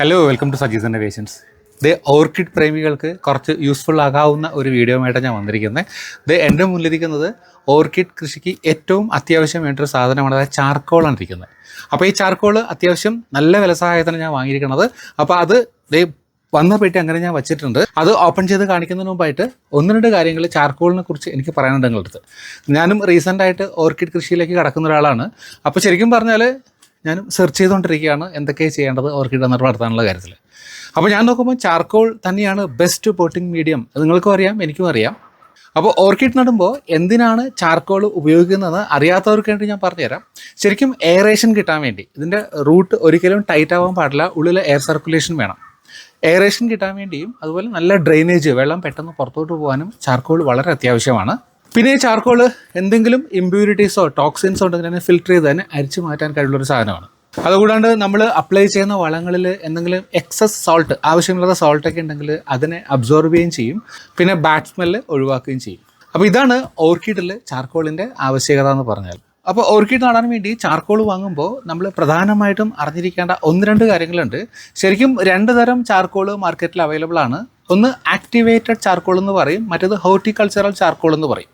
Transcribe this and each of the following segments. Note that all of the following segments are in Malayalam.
Hello welcome to Saji's and patience orchid പ്രേമികൾക്ക് കുറച്ച് യൂസ്ഫുൾ ആകാവുന്ന ഒരു വീഡിയോ വീഡിയോയുമായിട്ടാണ് ഞാൻ വന്നിരിക്കുന്നത്. ഇത് എന്റെ മുന്നിലിരിക്കുന്നത് ഓർക്കിഡ് കൃഷിക്ക് ഏറ്റവും അത്യാവശ്യം വേണ്ട ഒരു സാധനമാണ് അതായത് ചാർക്കോളാണ് ഇരിക്കുന്നത്. അപ്പോൾ ഈ ചാർക്കോൾ അത്യാവശ്യം നല്ല വില സഹായത്തിന് ഞാൻ വാങ്ങിയിരിക്കുന്നത്. അപ്പോൾ അത് ദേ വന്ന പെട്ടി അങ്ങനെ ഞാൻ വെച്ചിട്ടുണ്ട്. അത് ഓപ്പൺ ചെയ്ത് കാണിക്കുന്നതിന് മുമ്പായിട്ട് ഒന്ന് രണ്ട് കാര്യങ്ങൾ ചാർക്കോളിനെ കുറിച്ച് എനിക്ക് പറയാനുണ്ട് നിങ്ങളുടെ ഞാനും റീസെന്റ് ആയിട്ട് ഓർക്കിഡ് കൃഷിയിലേക്ക് കടക്കുന്ന ഒരാളാണ്. അപ്പോൾ ശരിക്കും പറഞ്ഞാൽ ഞാനും സെർച്ച് ചെയ്തുകൊണ്ടിരിക്കുകയാണ് എന്തൊക്കെ ചെയ്യേണ്ടത് ഓർക്കിഡ് നടത്താനുള്ള കാര്യത്തിൽ അപ്പോൾ ഞാൻ നോക്കുമ്പോൾ ചാർക്കോൾ തന്നെയാണ് ബെസ്റ്റ് പോട്ടിംഗ് മീഡിയം അത് നിങ്ങൾക്കും അറിയാം എനിക്കും അറിയാം. അപ്പോൾ ഓർക്കിഡ് നടുമ്പോൾ എന്തിനാണ് ചാർക്കോൾ ഉപയോഗിക്കുന്നത് അറിയാത്തവർക്ക് വേണ്ടി ഞാൻ പറഞ്ഞുതരാം. ശരിക്കും എയറേഷൻ കിട്ടാൻ വേണ്ടി. ഇതിന്റെ റൂട്ട് ഒരിക്കലും ടൈറ്റ് ആവാൻ പാടില്ല. ഉള്ളിൽ എയർ സർക്കുലേഷൻ വേണം. എയറേഷൻ കിട്ടാൻ വേണ്ടിയും അതുപോലെ നല്ല ഡ്രെയിനേജ് വെള്ളം പെട്ടെന്ന് പുറത്തോട്ട് പോകാനും ചാർക്കോൾ വളരെ അത്യാവശ്യമാണ്. പിന്നെ ഈ ചാർക്കോൾ എന്തെങ്കിലും ഇമ്പ്യൂരിറ്റീസോ ടോക്സിൻസോ ഉണ്ടെങ്കിൽ തന്നെ ഫിൽറ്റർ ചെയ്ത് തന്നെ അരിച്ചു മാറ്റാൻ കഴിവുള്ളൊരു സാധനമാണ്. അതുകൂടാണ്ട് നമ്മൾ അപ്ലൈ ചെയ്യുന്ന വളങ്ങളിൽ എന്തെങ്കിലും എക്സസ് സോൾട്ട് ആവശ്യമില്ലാത്ത സോൾട്ടൊക്കെ ഉണ്ടെങ്കിൽ അതിനെ അബ്സോർബ് ചെയ്യുകയും ചെയ്യും. പിന്നെ ബാഡ് സ്മെല്ല് ഒഴിവാക്കുകയും ചെയ്യും. അപ്പോൾ ഇതാണ് ഓർക്കിഡിൽ ചാർക്കോളിന്റെ ആവശ്യകത എന്ന് പറഞ്ഞാൽ. അപ്പോൾ ഓർക്കിഡ് നടാൻ വേണ്ടി ചാർക്കോൾ വാങ്ങുമ്പോൾ നമ്മൾ പ്രധാനമായിട്ടും അറിഞ്ഞിരിക്കേണ്ട ഒന്ന് രണ്ട് കാര്യങ്ങളുണ്ട്. ശരിക്കും രണ്ട് തരം ചാർക്കോൾ മാർക്കറ്റിൽ അവൈലബിൾ ആണ്. ഒന്ന് ആക്ടിവേറ്റഡ് ചാർക്കോൾ എന്ന് പറയും മറ്റേത് ഹോർട്ടിക്കൾച്ചറൽ ചാർക്കോൾ എന്ന് പറയും.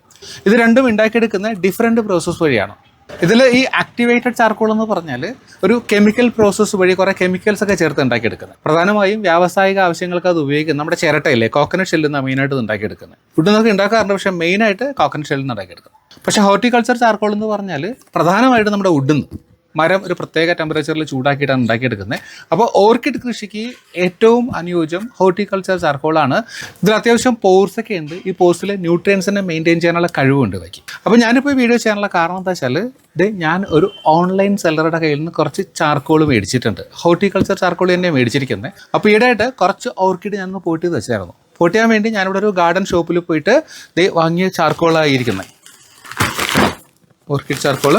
ഇത് രണ്ടും ഉണ്ടാക്കിയെടുക്കുന്ന ഡിഫറെന്റ് പ്രോസസ്സ് വഴിയാണ്. ഇതിൽ ഈ ആക്ടിവേറ്റഡ് ചാർക്കോൾ എന്ന് പറഞ്ഞാൽ ഒരു കെമിക്കൽ പ്രോസസ്സ് വഴി കുറേ കെമിക്കൽസ് ഒക്കെ ചേർത്ത് ഉണ്ടാക്കിയെടുക്കുന്നത്. പ്രധാനമായും വ്യാവസായിക ആവശ്യങ്ങൾക്ക് അത് ഉപയോഗിക്കുന്നത് നമ്മുടെ ചിരട്ടയില്ലേ കോക്കനട്ട് ഷെല്ലിൽ നിന്നാണ് മെയിനായിട്ട് ഉണ്ടാക്കിയെടുക്കുന്നത് ഫുഡ് നമുക്ക് ഉണ്ടാക്കാറുണ്ട് പക്ഷേ മെയിനായിട്ട് കോക്കനട്ട് ഷെല്ലിൽ നിന്ന് ഉണ്ടാക്കിയെടുക്കുന്നത്. പക്ഷേ ഹോർട്ടിക്കൾച്ചർ ചാർക്കോൾ എന്ന് പറഞ്ഞാൽ പ്രധാനമായിട്ട് നമ്മുടെ വുഡിൽ നിന്ന് മരം ഒരു പ്രത്യേക ടെമ്പറേച്ചറിൽ ചൂടാക്കിയിട്ടാണ് ഉണ്ടാക്കിയെടുക്കുന്നത്. അപ്പോൾ ഓർക്കിഡ് കൃഷിക്ക് ഏറ്റവും അനുയോജ്യം ഹോർട്ടിക്കൾച്ചർ ചാർക്കോളാണ് ഇതിൽ അത്യാവശ്യം പോർസ് ഒക്കെ ഉണ്ട്. ഈ പോർസിൽ ന്യൂട്രിയൻസിനെ മെയിന്റെയിൻ ചെയ്യാനുള്ള കഴിവുണ്ട് ഇവയ്ക്ക്. അപ്പോൾ ഞാനിപ്പോൾ വീഡിയോ ചെയ്യാനുള്ള കാരണം എന്താ വെച്ചാൽ ഇത് ഞാൻ ഒരു ഓൺലൈൻ സെല്ലറുടെ കയ്യിൽ നിന്ന് കുറച്ച് ചാർക്കോൾ മേടിച്ചിട്ടുണ്ട്. ഹോർട്ടിക്കൾച്ചർ ചാർക്കോൾ തന്നെ മേടിച്ചിരിക്കുന്നത് അപ്പോൾ ഈടായിട്ട് കുറച്ച് ഓർക്കിഡ് ഞാനൊന്ന് പോയിട്ട് വെച്ചായിരുന്നു. പൊട്ടിയാൻ വേണ്ടി ഞാനിവിടെ ഒരു ഗാർഡൻ ഷോപ്പിൽ പോയിട്ട് ഇത് വാങ്ങിയ ചാർക്കോളായിരിക്കുന്നത് ഓർക്കിഡ് ചാർക്കോൾ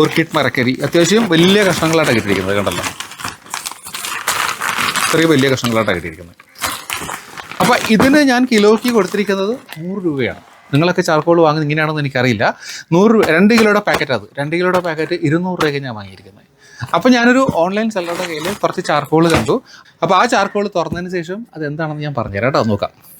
ഓർക്കിഡ് മരക്കരി അത്യാവശ്യം വലിയ കഷ്ണങ്ങളായിട്ടാണ് കിട്ടിയിരിക്കുന്നത് കണ്ടല്ലോ. ഇത്രയും വലിയ കഷ്ണങ്ങളായിട്ടാണ് കിട്ടിയിരിക്കുന്നത്. അപ്പോൾ ഇതിന് ഞാൻ കിലോയ്ക്ക് കൊടുത്തിരിക്കുന്നത് നൂറ് രൂപയാണ്. നിങ്ങളൊക്കെ ചാർക്കോൾ വാങ്ങുന്നത് ഇങ്ങനെയാണെന്ന് എനിക്കറിയില്ല. നൂറ് രൂപ രണ്ട് കിലോയുടെ പാക്കറ്റ് അത്. രണ്ട് കിലോയുടെ പാക്കറ്റ് ഇരുന്നൂറ് രൂപയ്ക്ക് ഞാൻ വാങ്ങിയിരിക്കുന്നത്. അപ്പോൾ ഞാനൊരു ഓൺലൈൻ സെല്ലറുടെ കയ്യിൽ കുറച്ച് ചാർക്കോൾ കണ്ടു. അപ്പോൾ ആ ചാർക്കോൾ തുറന്നതിന് ശേഷം അത് എന്താണെന്ന് ഞാൻ പറഞ്ഞുതരാം കേട്ടോ നോക്കാം.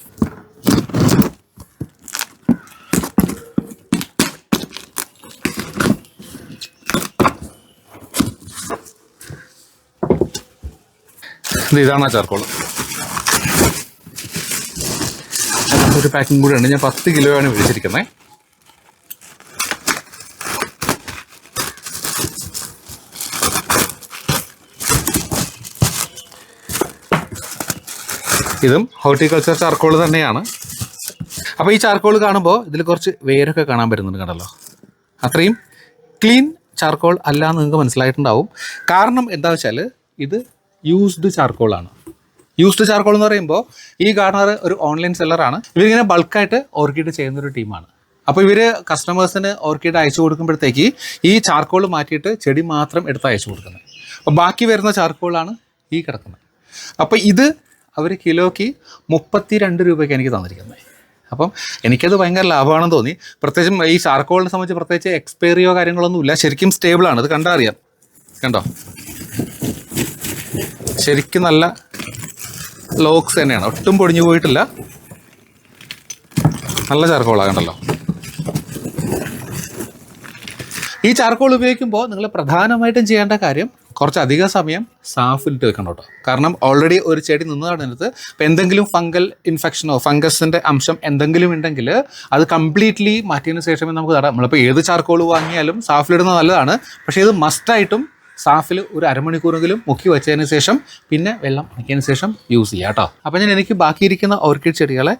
ഇതാണ് ആ ചാർക്കോൾ ഒരു പാക്കിംഗ് കൂടെ ഉണ്ട്. ഞാൻ പത്ത് കിലോയാണ് വിളിച്ചിരിക്കുന്നത് ഇതും ഹോർട്ടിക്കൾച്ചർ ചാർക്കോൾ തന്നെയാണ്. അപ്പോൾ ഈ ചാർക്കോൾ കാണുമ്പോൾ ഇതിൽ കുറച്ച് വേരൊക്കെ കാണാൻ പറ്റുന്നുണ്ട് കണ്ടല്ലോ. അത്രയും ക്ലീൻ ചാർക്കോൾ അല്ല എന്ന് നിങ്ങൾക്ക് മനസ്സിലായിട്ടുണ്ടാവും. കാരണം എന്താ വെച്ചാൽ ഇത് യൂസ്ഡ് ചാർക്കോളാണ് യൂസ്ഡ് ചാർക്കോൾ എന്ന് പറയുമ്പോൾ ഈ ഗാർഡനർ ഒരു ഓൺലൈൻ സെല്ലറാണ് ഇവരിങ്ങനെ ബൾക്കായിട്ട് ഓർക്കിഡ് ചെയ്യുന്ന ഒരു ടീമാണ് അപ്പോൾ ഇവർ കസ്റ്റമേഴ്സിന് ഓർക്കിഡ് അയച്ചു കൊടുക്കുമ്പോഴത്തേക്ക് ഈ ചാർക്കോൾ മാറ്റിയിട്ട് ചെടി മാത്രം എടുത്ത് അയച്ചു കൊടുക്കുന്നത്. അപ്പോൾ ബാക്കി വരുന്ന ചാർക്കോളാണ് ഈ കിടക്കുന്നത്. അപ്പോൾ ഇത് അവർ കിലോയ്ക്ക് മുപ്പത്തി രണ്ട് രൂപയ്ക്ക് എനിക്ക് തന്നിരിക്കുന്നത്. അപ്പം എനിക്കത് ഭയങ്കര ലാഭമാണെന്ന് തോന്നി. പ്രത്യേകിച്ചും ഈ ചാർക്കോളിനെ സംബന്ധിച്ച് പ്രത്യേകിച്ച് എക്സ്പയറിയോ കാര്യങ്ങളൊന്നും ഇല്ല ശരിക്കും സ്റ്റേബിളാണ് കണ്ടാൽ അറിയാം. കണ്ടോ? ശരിക്കും നല്ല ലോക്സ് തന്നെയാണ്. ഒട്ടും പൊടിഞ്ഞു പോയിട്ടില്ല. നല്ല ചാർക്കോളാണ് കണ്ടല്ലോ ഈ ചാർക്കോൾ ഉപയോഗിക്കുമ്പോൾ നിങ്ങൾ പ്രധാനമായിട്ടും ചെയ്യേണ്ട കാര്യം കുറച്ചധിക സമയം സാഫിലിട്ട് വെക്കണം കേട്ടോ. കാരണം ഓൾറെഡി ഒരു ചെടി നിന്ന് നടന്നിട്ട് ഇപ്പം എന്തെങ്കിലും ഫംഗൽ ഇൻഫെക്ഷനോ ഫംഗസിന്റെ അംശം എന്തെങ്കിലും ഉണ്ടെങ്കിൽ അത് കംപ്ലീറ്റ്ലി മാറ്റിയതിന് ശേഷമേ നമുക്ക് നടാം. നമ്മളിപ്പോൾ ഏത് ചാർക്കോൾ വാങ്ങിയാലും സാഫിലിടുന്നത് നല്ലതാണ്. പക്ഷേ ഇത് മസ്റ്റായിട്ടും സാഫിൽ ഒരു അരമണിക്കൂറെങ്കിലും മുക്കി വെച്ചതിന് ശേഷം പിന്നെ വെള്ളം അടിച്ചതിന് ശേഷം യൂസ് ചെയ്യാം കേട്ടോ. അപ്പോൾ ഞാൻ എനിക്ക് ബാക്കിയിരിക്കുന്ന ഓർക്കിഡ് ചെടികളെ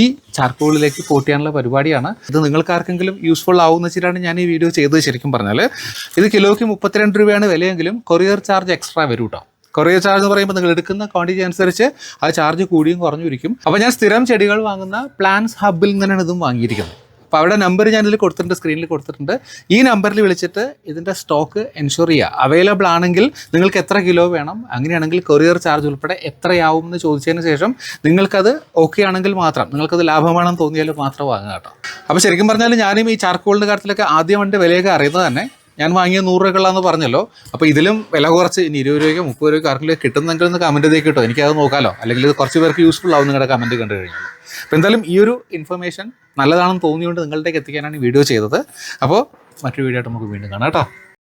ഈ ചാർക്കോളിലേക്ക് പോട്ട് ചെയ്യാനുള്ള പരിപാടിയാണ്. ഇത് നിങ്ങൾക്ക് ആർക്കെങ്കിലും യൂസ്ഫുൾ ആവുമെന്ന് വെച്ചിട്ടാണ് ഞാൻ ഈ വീഡിയോ ചെയ്തത് ശരിക്കും പറഞ്ഞാൽ ഇത് കിലോയ്ക്ക് മുപ്പത്തിരണ്ട് രൂപയാണ് വിലയെങ്കിലും കൊറിയർ ചാർജ് എക്സ്ട്രാ വരും കേട്ടോ. കൊറിയർ ചാർജ് എന്ന് പറയുമ്പോൾ നിങ്ങൾ എടുക്കുന്ന ക്വാണ്ടിറ്റി അനുസരിച്ച് ആ ചാർജ് കൂടിയും കുറഞ്ഞു ഇരിക്കും. അപ്പോൾ ഞാൻ സ്ഥിരം ചെടികൾ വാങ്ങുന്ന പ്ലാൻസ് ഹബിൽ നിന്നാണ് ഇതും വാങ്ങിയിരിക്കുന്നത്. അപ്പോൾ അവിടെ നമ്പർ ഞാൻ ഇതിൽ കൊടുത്തിട്ടുണ്ട് സ്ക്രീനിൽ കൊടുത്തിട്ടുണ്ട്. ഈ നമ്പറിൽ വിളിച്ചിട്ട് ഇതിന്റെ സ്റ്റോക്ക് എൻഷുർ ചെയ്യുക. അവൈലബിൾ ആണെങ്കിൽ നിങ്ങൾക്ക് എത്ര കിലോ വേണം അങ്ങനെയാണെങ്കിൽ കൊറിയർ ചാർജ് ഉൾപ്പെടെ എത്രയാവും എന്ന് ചോദിച്ചതിന് ശേഷം നിങ്ങൾക്കത് ഓക്കെ ആണെങ്കിൽ മാത്രം നിങ്ങൾക്കത് ലാഭമാണെന്ന് തോന്നിയാൽ മാത്രം വാങ്ങുക കേട്ടോ. അപ്പോൾ ശരിക്കും പറഞ്ഞാൽ ഞാനും ഈ ചാർക്കോളിന്റെ കാര്യത്തിലൊക്കെ ആദ്യം വണ്ടി വിലയൊക്കെ അറിയുന്നത് തന്നെ ഞാൻ വാങ്ങിയ നൂറ് രൂപക്കുള്ളതെന്ന് പറഞ്ഞല്ലോ. അപ്പോൾ ഇതിലും വില കുറച്ച് ഇനി ഇരുപത് രൂപയ്ക്ക് മുപ്പത് രൂപയ്ക്ക് ആർക്കെങ്കിലും കിട്ടുന്നെങ്കിൽ ഒന്ന് കമന്റ് ചെയ്തേ കിട്ടോ. എനിക്കത് നോക്കാമല്ലോ അല്ലെങ്കിൽ ഇത് കുറച്ച് പേർക്ക് യൂസ്ഫുൾ ആവും നിങ്ങളുടെ കമന്റ് കണ്ടു കഴിഞ്ഞാൽ. അപ്പോൾ എന്തായാലും ഈ ഒരു ഇൻഫർമേഷൻ നല്ലതാണെന്ന് തോന്നിയുകൊണ്ട് നിങ്ങളിലേക്ക് എത്തിക്കാനാണ് ഈ വീഡിയോ ചെയ്തത്. അപ്പോൾ മറ്റൊരു വീഡിയോ ആയിട്ട് നമുക്ക് വീണ്ടും കാണാം കേട്ടോ.